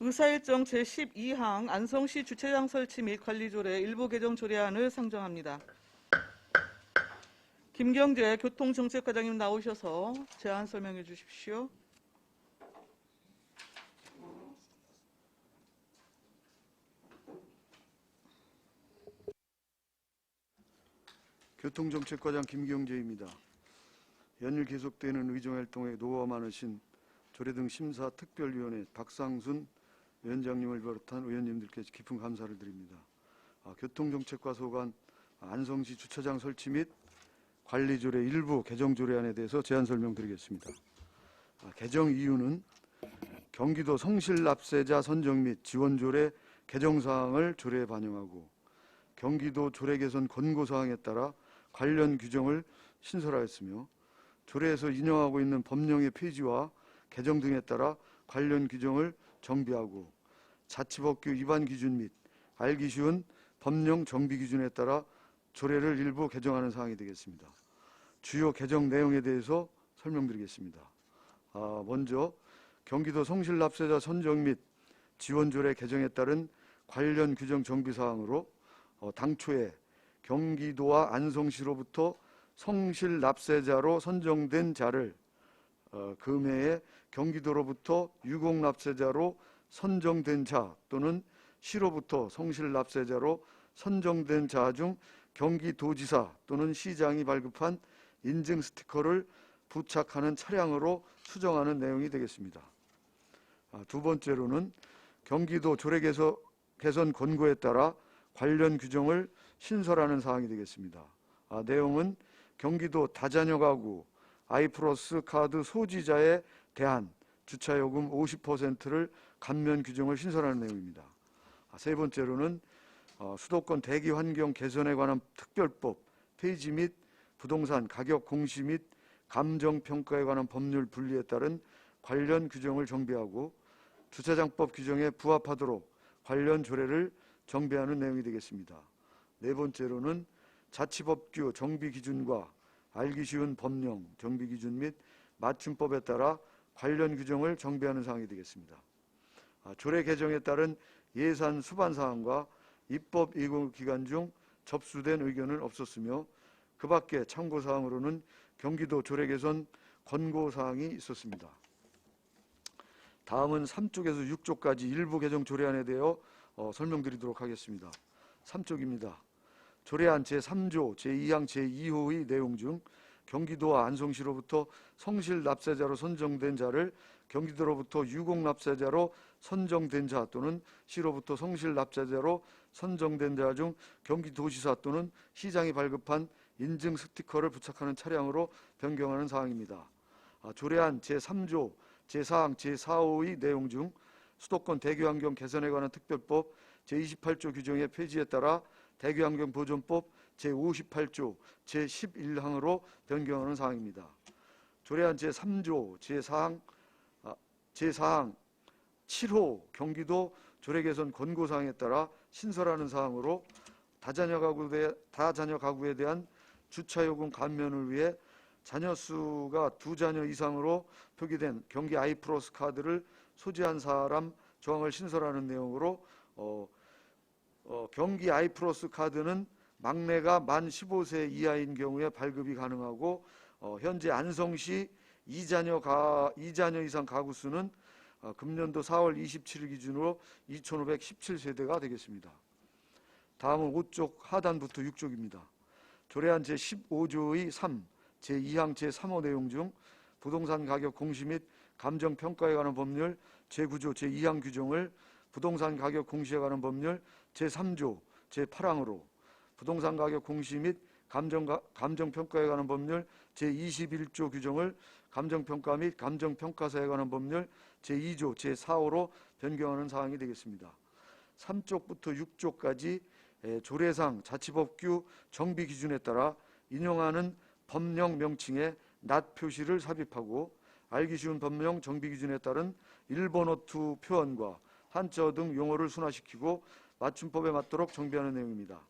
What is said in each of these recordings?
의사일정 제12항 안성시 주차장 설치 및 관리 조례 일부 개정 조례안을 상정합니다. 김경재 교통정책과장님 나오셔서 제안 설명해 주십시오. 교통정책과장 김경재입니다. 연일 계속되는 의정활동에 노고가 많으신 조례 등 심사 특별위원회 박상순 위원장님을 비롯한 의원님들께 깊은 감사를 드립니다. 아, 교통정책과 소관 안성시 주차장 설치 및 관리 조례 일부 개정 조례안에 대해서 제안 설명드리겠습니다. 아, 개정 이유는 경기도 성실납세자 선정 및 지원 조례 개정 사항을 조례에 반영하고 경기도 조례 개선 권고 사항에 따라 관련 규정을 신설하였으며 조례에서 인용하고 있는 법령의 폐지와 개정 등에 따라 관련 규정을 정비하고 자치법규 위반 기준 및 알기 쉬운 법령 정비 기준에 따라 조례를 일부 개정하는 사항이 되겠습니다. 주요 개정 내용에 대해서 설명드리겠습니다. 아, 먼저 경기도 성실납세자 선정 및 지원조례 개정에 따른 관련 규정 정비 사항으로 어, 당초에 경기도와 안성시로부터 성실 납세자로 선정된 자를 어, 금해에 경기도로부터 유공 납세자로 선정된 자 또는 시로부터 성실 납세자로 선정된 자 중 경기도지사 또는 시장이 발급한 인증 스티커를 부착하는 차량으로 수정하는 내용이 되겠습니다. 아, 두 번째로는 경기도 조례 개서- 개선 권고에 따라 관련 규정을 신설하는 사항이 되겠습니다. 아, 내용은 경기도 다자녀 가구 아이플러스 카드 소지자에 대한 주차요금 50%를 감면 규정을 신설하는 내용입니다. 아, 세 번째로는 어, 수도권 대기 환경 개선에 관한 특별법 폐지 및 부동산 가격 공시 및 감정 평가에 관한 법률 분리에 따른 관련 규정을 정비하고 주차장법 규정에 부합하도록 관련 조례를 정비하는 내용이 되겠습니다. 네 번째로는 자치법규 정비 기준과 알기 쉬운 법령 정비 기준 및 맞춤법에 따라 관련 규정을 정비하는 사항이 되겠습니다. 아, 조례 개정에 따른 예산 수반 사항과 입법 예고 기간 중 접수된 의견은 없었으며 그 밖에 참고 사항으로는 경기도 조례 개선 권고 사항이 있었습니다. 다음은 3쪽에서 6쪽까지 일부 개정 조례안에 대해 어, 설명드리도록 하겠습니다. 3쪽입니다. 조례안 제3조 제2항 제2호의 내용 중 경기도와 안성시로부터 성실 납세자로 선정된 자를 경기도로부터 유공 납세자로 선정된 자 또는 시로부터 성실 납세자로 선정된 자 중 경기도지사 또는 시장이 발급한 인증 스티커를 부착하는 차량으로 변경하는 사항입니다. 아, 조례안 제3조 제4항 제4호의 내용 중 수도권 대교환경 개선에 관한 특별법 제28조 규정의 폐지에 따라 대교환경 보존법 제58조 제11항으로 변경하는 사항입니다. 조례안 제3조 제4항 아, 제4항 7호 경기도 조례 개선 권고 사항에 따라 신설하는 사항으로 다자녀 가구에 다자녀 가구에 대한 주차 요금 감면을 위해 자녀 수가 두 자녀 이상으로 표기된 경기 아이플러스 카드를 소지한 사람 조항을 신설하는 내용으로 어, 어, 경기 아이플러스 카드는 막내가 만 15세 이하인 경우에 발급이 가능하고 어, 현재 안성시 이자녀 가 이자녀 이상 가구 수는 어, 금년도 4월 27일 기준으로 2,517세대가 되겠습니다. 다음은 5쪽 하단부터 6쪽입니다. 조례안 제15조의 3, 제2항 제3호 내용 중 부동산 가격 공시 및 감정 평가에 관한 법률 제9조 제2항 규정을 부동산 가격 공시에 관한 법률 제3조 제8항으로 부동산 가격 공시 및 감정 감정 평가에 관한 법률 제21조 규정을 감정 평가 및 감정 평가사에 관한 법률 제2조 제4호로 변경하는 사항이 되겠습니다. 3쪽부터 6쪽까지 조례상 자치법규 정비 기준에 따라 인용하는 법령 명칭에 낫 표시를 삽입하고 알기 쉬운 법령 정비 기준에 따른 일본어 투 표현과 한자어 등 용어를 순화시키고 맞춤법에 맞도록 정비하는 내용입니다.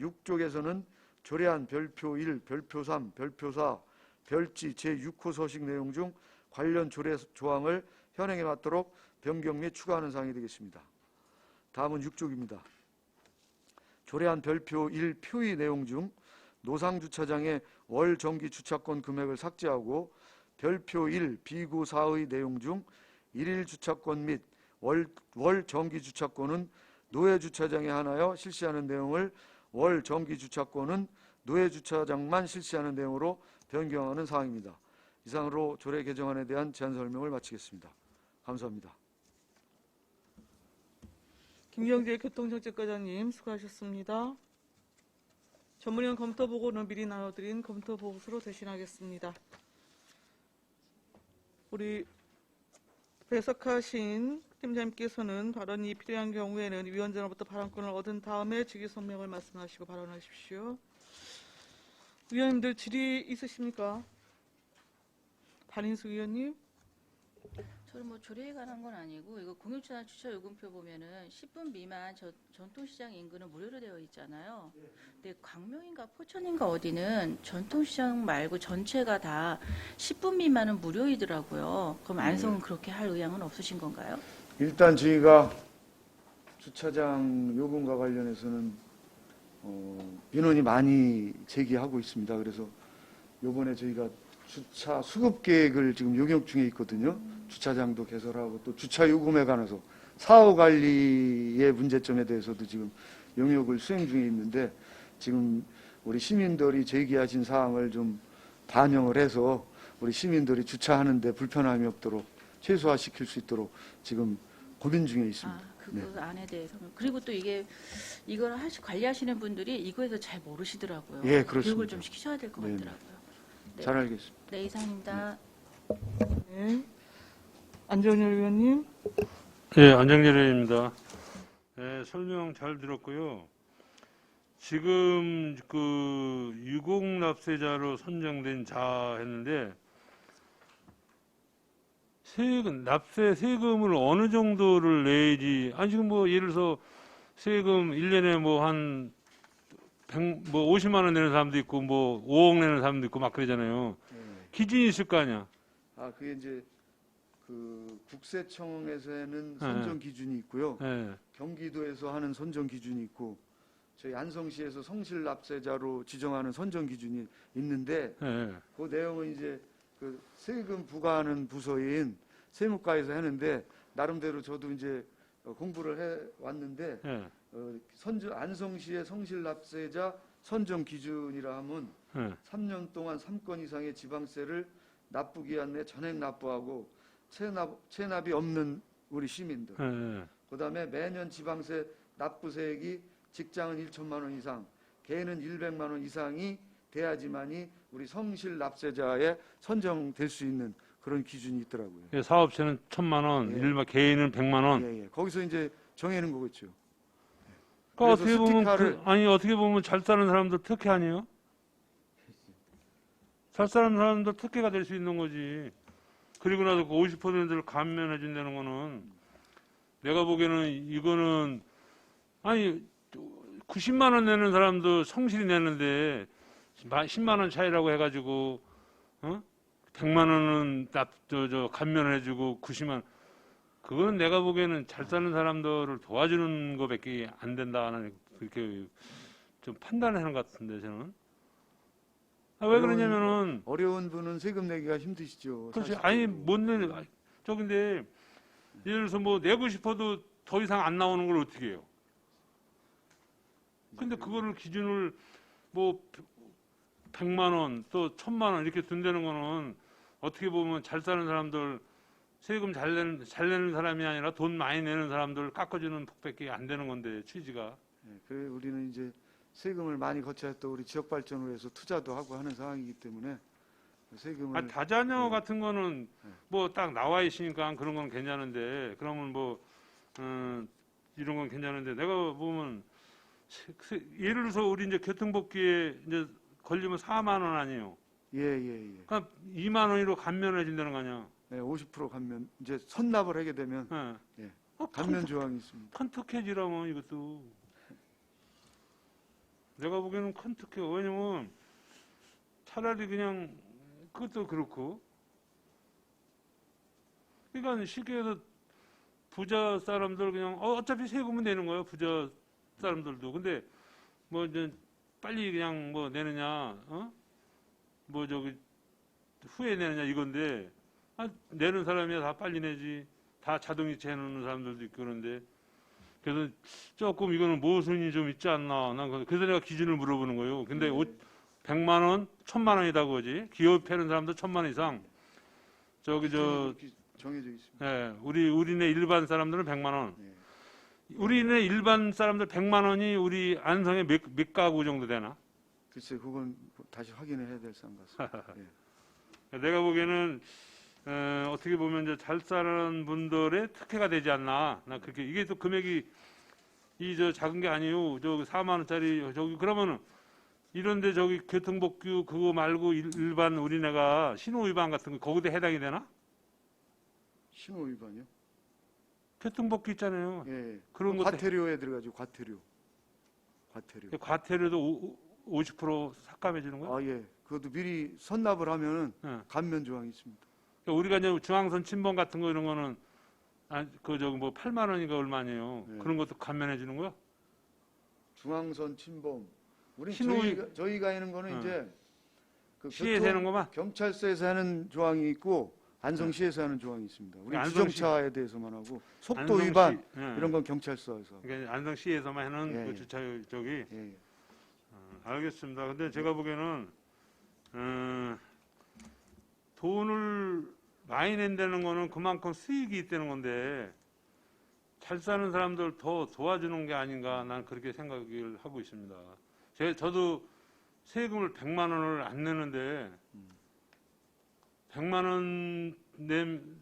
6쪽에서는 조례안 별표 1, 별표 3, 별표 4, 별지 제6호 서식 내용 중 관련 조례 조항을 현행에 맞도록 변경 및 추가하는 사항이 되겠습니다. 다음은 6쪽입니다. 조례안 별표 1 표의 내용 중 노상 주차장의 월 정기 주차권 금액을 삭제하고 별표 1 비구 4의 내용 중 일일 주차권 및 월, 월 정기 주차권은 노예 주차장에 한하여 실시하는 내용을 월 정기 주차권은 노예 주차장만 실시하는 내용으로 변경하는 사항입니다. 이상으로 조례 개정안에 대한 제안 설명을 마치겠습니다. 감사합니다. 김경재 교통정책과장님 수고하셨습니다. 전문위원 검토 보고는 미리 나눠드린 검토 보고서로 대신하겠습니다. 우리 배석하신 팀장님께서는 발언이 필요한 경우에는 위원장으로부터 발언권을 얻은 다음에 직위 성명을 말씀하시고 발언하십시오. 위원님들 질의 있으십니까? 반인수 위원님? 저는 뭐 조례에 관한 건 아니고 이거 공유주차 주차 요금표 보면은 10분 미만 저, 전통시장 인근은 무료로 되어 있잖아요. 근데 광명인가 포천인가 어디는 전통시장 말고 전체가 다 10분 미만은 무료이더라고요. 그럼 안성은 그렇게 할 의향은 없으신 건가요? 일단 저희가 주차장 요금과 관련해서는 어, 민원이 많이 제기하고 있습니다. 그래서 요번에 저희가 주차 수급 계획을 지금 용역 중에 있거든요. 주차장도 개설하고 또 주차 요금에 관해서 사후 관리의 문제점에 대해서도 지금 용역을 수행 중에 있는데 지금 우리 시민들이 제기하신 사항을 좀 반영을 해서 우리 시민들이 주차하는데 불편함이 없도록 최소화시킬 수 있도록 지금 고민 중에 있습니다. 아, 그거 안에 대해서는. 그리고 또 이게 이걸 하시, 관리하시는 분들이 이거에 대해서 잘 모르시더라고요. 예, 그렇습니다. 교육을 좀 시키셔야 될 것 네네. 같더라고요. 네. 잘 알겠습니다. 네, 이상입니다. 네. 안정열 위원님? 예, 안정재래입니다. 예, 설명 잘 들었고요. 지금 그 유공 납세자로 선정된 자 했는데 세금 납세 세금을 어느 정도를 내야지 아니 지금 뭐 예를 들어서 세금 1년에 뭐한 100, 뭐 50만 원 내는 사람도 있고 뭐 5억 내는 사람도 있고 막 그러잖아요. 기준이 있을 거 아니야. 아, 그게 이제 그 국세청에서는 네. 선정 기준이 있고요. 예. 경기도에서 하는 선정 기준이 있고 저희 안성시에서 성실 납세자로 지정하는 선정 기준이 있는데 예. 그 내용은 이제 그 세금 부과하는 부서인 세무과에서 하는데 나름대로 저도 이제 어, 공부를 해 왔는데 예. 어, 선정 안성시의 성실 납세자 선정 기준이라 하면 예. 3년 동안 3건 이상의 지방세를 납부 기한 내 전액 납부하고 체납, 체납이 없는 우리 시민들. 예. 그다음에 매년 지방세 납부세액이 직장은 1천만 원 이상, 개인은 100만 원 이상이 돼야지만이 우리 성실 납세자에 선정될 수 있는 그런 기준이 있더라고요. 예, 사업체는 천만 원, 예. 일반 개인은 백만 원. 예, 예. 거기서 이제 정해는 거겠죠. 그러니까 그래서 어떻게 보면 그, 아니 어떻게 보면 잘 사는 사람들 특혜 아니에요? 잘 사는 사람들 특혜가 될 수 있는 거지. 그리고 나서 그 50%를 감면해 준다는 거는 내가 보기에는 이거는 아니 90만 원 내는 사람도 성실히 내는데 10만 원 차이라고 해가지고 어? 100만 원은 납저저 감면해 주고 90만 그거는 내가 보기에는 잘 사는 사람들을 도와주는 것밖에 안 된다는 그렇게 좀 판단하는 것 같은데 저는 아, 왜 그러냐면은 어려운 분은 세금 내기가 힘드시죠. 그렇지. 아니 못 내는 아, 저긴데 예를 들어서 뭐 내고 싶어도 더 이상 안 나오는 걸 어떻게 해요? 근데 그거를 기준을 뭐 100만 원 또 1000만 원 이렇게 둔다는 거는 어떻게 보면 잘 사는 사람들 세금 잘 내는 잘 내는 사람이 아니라 돈 많이 내는 사람들 깎아주는 폭밖에 안 되는 건데 취지가 예, 그래 우리는 이제 세금을 많이 거쳐야 또 우리 지역 발전을 위해서 투자도 하고 하는 상황이기 때문에 세금을 아, 다자녀 네. 같은 거는 네. 뭐딱 나와 있으니까 그런 건 괜찮은데 그러면 뭐 음, 이런 건 괜찮은데 내가 보면 예를 들어서 우리 이제 교통복귀에 이제 걸리면 4만 원 아니에요. 예 예 예. 그러니까 2만 원으로 감면해 준다는 거 아니야. 네, 50% 감면 이제 선납을 하게 되면 예. 예. 어, 감면 조항이 있습니다. 컨특해지라면 이것도 내가 보기에는 컨특해. 왜냐면 차라리 그냥 그것도 그렇고 그러니까 쉽게 해서 부자 사람들 그냥 어, 어차피 세금은 내는 거예요. 부자 사람들도. 근데 뭐 이제 빨리 그냥 뭐 내느냐, 어? 뭐 저기 후에 내느냐 이건데 아, 내는 사람이야 다 빨리 내지. 다 자동이체 해놓는 사람들도 있고 그런데 그래서 조금 이거는 모순이 좀 있지 않나. 난 그- 그래서 내가 기준을 물어보는 거예요. 근데 오, 100만 원, 1000만 원이다 그거지. 기업해는 사람들 1000만 원 이상. 저기 저 정해져 있습니다. 예, 우리 우리네 일반 사람들은 100만 원. 네. 우리네 일반 사람들 100만 원이 우리 안성에 몇, 몇 가구 정도 되나? 글쎄 그건 다시 확인을 해야 될 사안 같습니다. 예. 내가 보기에는 어, 떻게 보면 이제 잘 사는 분들의 특혜가 되지 않나. 나 그렇게 이게 또 금액이 이 저 작은 게 아니에요. 저 4만 원짜리 저기 그러면은 이런데 저기 교통복규 그거 말고 일- 일반 우리네가 신호 위반 같은 거 거기도 해당이 되나? 신호 위반이요? 교통복규 있잖아요. 예. 그런 그 것도 과태료에 들어가지고 과태료. 과태료. 과태료도 오- 50% 삭감해 주는 거야? 아 예. 그것도 미리 선납을 하면은 예. 감면 조항이 있습니다. 그러니까 우리가 이제 중앙선 침범 같은 거 이런 거는 아, 그 저기 뭐 8만 원인가 얼마네요. 네. 그런 것도 감면해 주는 거야? 중앙선 침범. 우리 신호 위- 저희가, 저희가 하는 거는 어. 이제 그 시에서 교통- 하는 거만? 경찰서에서 하는 조항이 있고 안성시에서 하는 조항이 있습니다. 우리 그 안성시- 주정차에 대해서만 하고 속도 안성시- 위반 예. 이런 건 경찰서에서. 그러니까 아산시에서만 하는 예, 그 예. 주차 저기 예, 예. 어, 알겠습니다. 근데 제가 보기에는 음, 돈을 많이 낸다는 거는 그만큼 수익이 있다는 건데 잘 사는 사람들 더 도와주는 게 아닌가 난 그렇게 생각을 하고 있습니다. 제, 저도 세금을 100만 원을 안 내는데 100만 원 낸,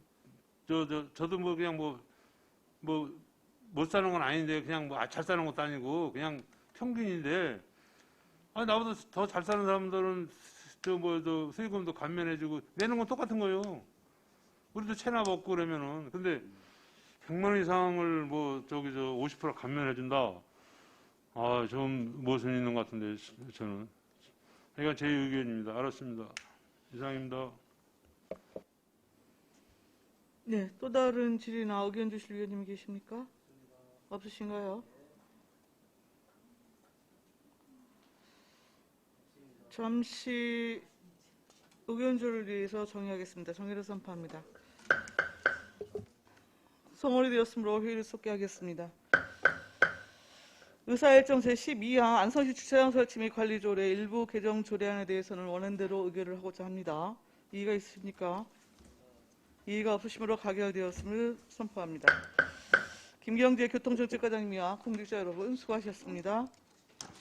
저, 저, 저도 뭐 그냥 뭐, 뭐, 못 사는 건 아닌데 그냥 뭐 잘 사는 것도 아니고 그냥 평균인데 아니 나보다 더 잘 사는 사람들은 저뭐저 세금도 감면해주고 내는 건 똑같은 거예요. 우리도 체납 없고 그러면은 근데 100만 원 이상을 뭐 저기 저 50% 감면해준다. 아 좀 모순 있는 것 같은데 저는. 그러니까 제 의견입니다. 알았습니다. 이상입니다. 네, 또 다른 질의나 의견 주실 위원님이 계십니까? 없으신가요? 잠시 의견조를 위해서 정의하겠습니다. 정의를 선포합니다. 성원이 되었으므로 회의를 속게 하겠습니다. 의사일정 제12항 안성시 주차장 설치 및 관리 조례 일부 개정 조례안에 대해서는 원안대로 의결을 하고자 합니다. 이의가 있으십니까? 이의가 없으시므로 가결되었음을 선포합니다. 김경재 교통정책과장님과 공직자 여러분 수고하셨습니다.